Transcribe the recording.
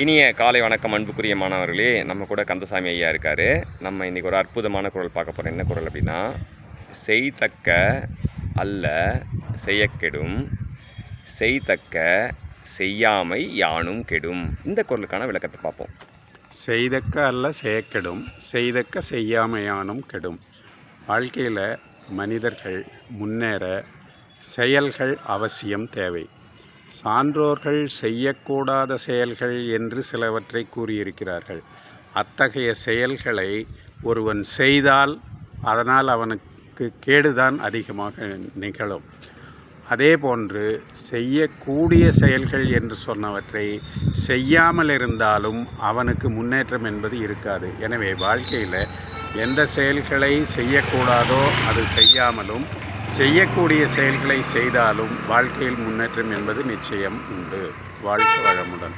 இனிய காலை வணக்கம் அன்புக்குரிய மாணவர்களே. நம்ம கூட கந்தசாமி ஐயா இருக்கார். நம்ம இன்றைக்கி ஒரு அற்புதமான குரல் பார்க்க போகிறோம் என்ன குரல் அப்படின்னா செய்தக்க அல்ல செய்யக்கெடும் செய்தக்க செய்யாமை யானும் கெடும். இந்த குரலுக்கான விளக்கத்தை பார்ப்போம். செய்தக்க அல்ல செய்யக்கெடும் செய்தக்க செய்யாமையானும் கெடும். வாழ்க்கையில் மனிதர்கள் முன்னேற செயல்கள் அவசியம் தேவை. சான்றோர்கள் செய்யக்கூடாத செயல்கள் என்று சிலவற்றை கூறியிருக்கிறார்கள். அத்தகைய செயல்களை ஒருவன் செய்தால் அதனால் அவனுக்கு கேடுதான் அதிகமாக நிகழும். அதே போன்று செய்யக்கூடிய செயல்கள் என்று சொன்னவற்றை செய்யாமல் இருந்தாலும் அவனுக்கு முன்னேற்றம் என்பது இருக்காது. எனவே வாழ்க்கையில் எந்த செயல்களை செய்யக்கூடாதோ அது செய்யாமலும் செய்யக்கூடிய செயல்களை செய்தாலும் வாழ்க்கையில் முன்னேற்றம் என்பது நிச்சயம் உண்டு. வாழ்க்கை வளமுடன்.